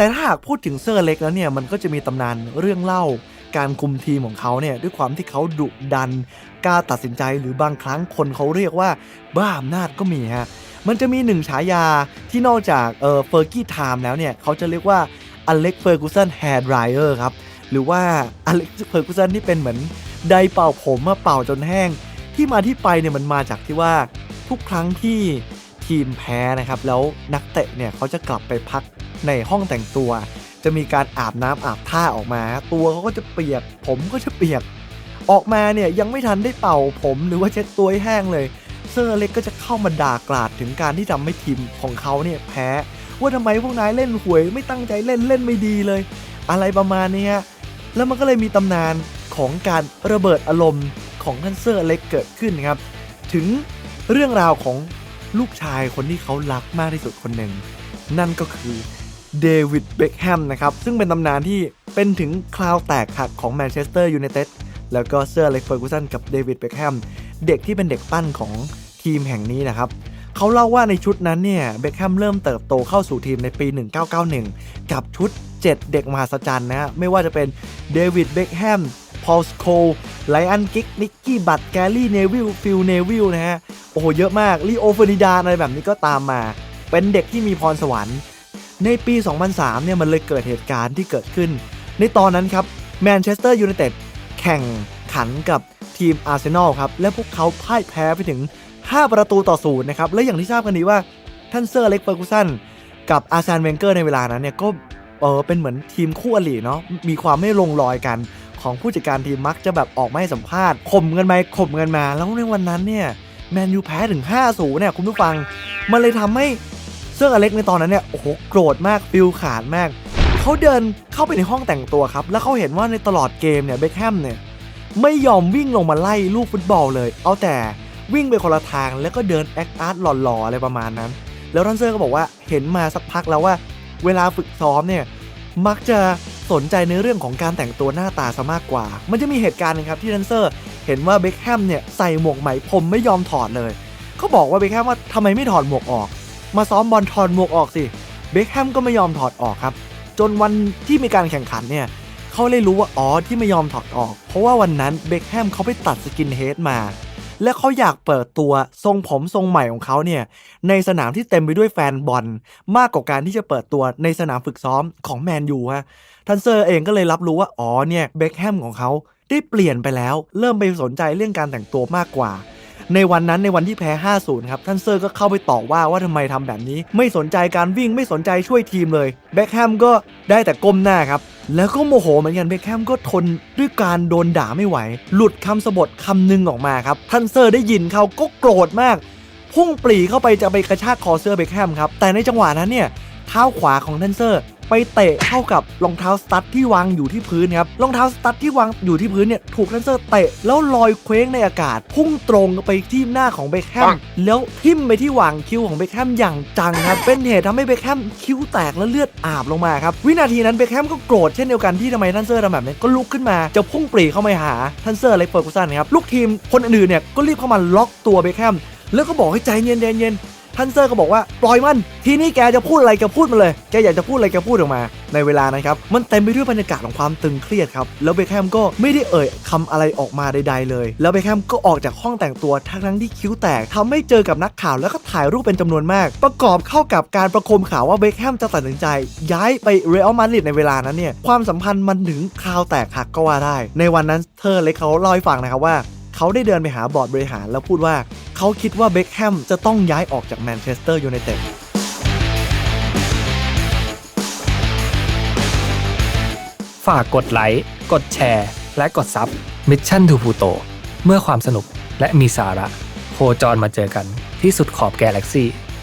แต่ถ้าหากพูดถึงเซอร์เล็กแล้วเนี่ยมันก็จะมีตำนานเรื่องเล่าการคุมทีมของเขาเนี่ยด้วยความที่เขาดุดันกล้าตัดสินใจหรือบางครั้งคนเขาเรียกว่าบ้าอำนาจก็มีฮะมันจะมีหนึ่งฉายาที่นอกจากเออเฟอร์กี้ไทม์แล้วเนี่ยเขาจะเรียกว่าอเล็กเฟอร์กูสันแฮร์ดไรเออร์ครับหรือว่าอเล็กเฟอร์กูสันที่เป็นเหมือนไดเป่าผมมาเป่าจนแห้ง ที่มาที่ไปเนี่ยมันมาจากที่ว่าทุกครั้งที่ทีมแพ้นะครับแล้วนักเตะเนี่ยเขาจะกลับไปพัก ในห้องแต่งตัว จะมีการอาบน้ำอาบท่าออกมา ตัวเขาก็จะเปียก ผมก็จะเปียก ออกมาเนี่ยยังไม่ทันได้เป่าผมหรือว่าเช็ดตัวให้แห้งเลยเซอร์เล็กก็จะเข้ามาด่ากราดถึงการที่ทำให้ทีมของเขาเนี่ยแพ้ ว่าทำไมพวกนายเล่นหวยไม่ตั้งใจเล่นเล่นไม่ดีเลย อะไรประมาณนี้ฮะแล้วมันก็เลยมีตำนานของการระเบิดอารมณ์ของท่านเซอร์เล็กเกิดขึ้นครับ ถึงเรื่องราวของลูกชายคนที่เขารักมากที่สุดคนหนึ่ง นั่นก็คือ เดวิดเบคแฮมนะครับ ซึ่งเป็นตำนานที่เป็นถึงคราวแตกหักของแมนเชสเตอร์ยูไนเต็ดแล้วก็เซอร์เล็กเฟอร์กูสันกับเดวิดเบคแฮมเด็กที่เป็นเด็กปั้นของทีมแห่งนี้นะครับเขาเล่าว่าในชุดนั้นเนี่ยเบคแฮมเริ่มเติบโตเข้าสู่ทีมในปี 1991 กับชุด 7 เด็กมหัศจรรย์นะฮะไม่ว่าจะเป็นเดวิดเบคแฮมพอลสโคไลอันกิกนิกกี้บัตแกรี่เนวิลฟิลเนวิลนะฮะโอ้โหเยอะมากลีโอเฟอร์นิดาอะไรแบบนี้ก็ตามมา เป็นเด็กที่มีพรสวรรค์ ในปี 2003 เนี่ยมันเลยเกิดเหตุการณ์ที่เกิดขึ้น ในตอนนั้นครับแมนเชสเตอร์ยูไนเต็ดแข่งขันกับทีมอาร์เซนอลครับและพวกเขาพ่ายแพ้ไปถึง 5 ประตูต่อศูนย์นะครับและอย่างที่ทราบกันดีว่าท่านเซอร์เล็กเฟอร์กูสันกับอาร์ซานเวนเกอร์ในเวลานั้นเนี่ยก็เออเป็นเหมือนทีมคู่อริเนาะมีความไม่ลงรอยกันของผู้จัดการทีมมักจะแบบออกมาให้สัมภาษณ์ข่มกันไปข่มกันมา แล้วในวันนั้นเนี่ยแมนยูแพ้ถึง 5-0 เนี่ยคุณผู้ฟัง มันเลยทำให้ ซอร์อเล็กในตอนนั้นเนี่ยโอ้โหโกรธมากฟิลขาดมาก เขาเดินเข้าไปในห้องแต่งตัวครับ แล้วเขาเห็นว่าในตลอดเกมเนี่ยเบคแฮมเนี่ยไม่ยอมวิ่งลงมาไล่ลูกฟุตบอลเลย เอาแต่วิ่งไปคนละทางแล้วก็เดินแอคอาร์ตหล่อๆอะไรประมาณนั้น แล้วทันเซอร์ก็บอกว่าเห็นมาสักพักแล้วว่า เวลาฝึกซ้อมเนี่ยมักจะสนใจในเรื่องของการแต่งตัวหน้าตาซะมากกว่า มันจะมีเหตุการณ์นึงครับที่ทันเซอร์เห็นว่าเบคแฮมเนี่ยใส่หมวกไหมผมไม่ยอมถอดเลย เขาบอกว่าเบคแฮมว่าทำไมไม่ถอดหมวกออก มาซ้อมบอลถอดหมวกออกสิ เบคแฮมก็ไม่ยอมถอดออกครับ จนวันที่มีการแข่งขันเนี่ยเขาเลยรู้ว่าอ๋อที่ไม่ยอมถอดออก เพราะว่าวันนั้นเบคแฮมเขาไปตัดสกินเฮดมา และเขาอยากเปิดตัวทรงผมทรงใหม่ของเขาเนี่ยในสนามที่เต็มไปด้วยแฟนบอล มากกว่าการที่จะเปิดตัวในสนามฝึกซ้อมของแมนยูฮะทันเซอร์เองก็เลยรับรู้ว่าอ๋อเนี่ยเบคแฮมของเขาได้เปลี่ยนไปแล้ว เริ่มไปสนใจเรื่องการแต่งตัวมากกว่า ในวันนั้นในวันที่แพ้ 5-0 ครับท่านเซอร์ก็เข้าไปต่อว่าว่าทำไมทำแบบนี้ ไม่สนใจการวิ่งไม่สนใจช่วยทีมเลยเบคแฮมก็ได้แต่ก้มหน้าครับแล้วก็โมโหเหมือนกันเบคแฮมก็ทนด้วยการโดนด่าไม่ไหว หลุดคำสบทคำหนึ่งออกมาครับท่านเซอร์ได้ยินเขาก็โกรธมาก พุ่งปรีเข้าไปจะไปกระชากคอเสื้อเบคแฮมครับ แต่ในจังหวะนั้นเนี่ย เท้าขวาของทันเซอร์ ไปเตะเข้ากับรองเท้าสตั๊ดที่วางอยู่ที่พื้นครับรองเท้าสตั๊ดที่วางอยู่ที่พื้นเนี่ยถูกทันเซอร์เตะแล้วลอยเคว้งในอากาศ พุ่งตรงไปที่หน้าของเบคแฮมแล้วทิ่มไปที่หว่างคิ้วของเบคแฮมอย่างจังครับเป็นเหตุทำให้เบคแฮมคิ้วแตกและเลือดอาบลงมาครับวินาทีนั้นเบคแฮมก็โกรธเช่นเดียวกันที่ทำไมทันเซอร์ทำแบบนี้ก็ลุกขึ้นมาจะพุ่งปรีเข้ามาหาทันเซอร์เล็กเฟอร์กูสันครับลูกทีมคนอื่นๆเนี่ยก็รีบเข้ามาล็อกตัวเบคแฮมแล้วก็บอกให้ใจเย็นใจเย็น ท่านเซอร์ก็บอกว่าปล่อยมัน ทีนี้แกจะพูดอะไรแกพูดมาเลย แกอยากจะพูดอะไรแกพูดออกมา ในเวลานั้นครับ มันเต็มไปด้วยบรรยากาศของความตึงเครียดครับ แล้วเบคแฮมก็ไม่ได้เอ่ยคำอะไรออกมาใด ๆ เลย แล้วเบคแฮมก็ออกจากห้องแต่งตัวทั้งทั้งที่คิ้วแตกทำให้เจอกับนักข่าวแล้วก็ถ่ายรูปเป็นจำนวนมาก ประกอบเข้ากับการประโคมข่าวว่าเบคแฮมจะตัดสินใจ ย้ายไปเรอัลมาดริดในเวลานั้นเนี่ยความสัมพันธ์มันถึงคราวแตกหักก็ว่าได้ ในวันนั้นเธอเล็กเขาเล่าให้ฟังนะครับว่า เขาได้เดินไปหาบอร์ดบริหารแล้วพูดว่า เขาคิดว่าเบ็คแฮมจะต้องย้ายออกจากแมนเชสเตอร์ยูไนเต็ดฝากกดไลค์ กดแชร์ และกดซับมิชชั่นทูพูโตเมื่อความสนุกและมีสาระ โคจรมาเจอกันที่สุดขอบแกแล็กซี่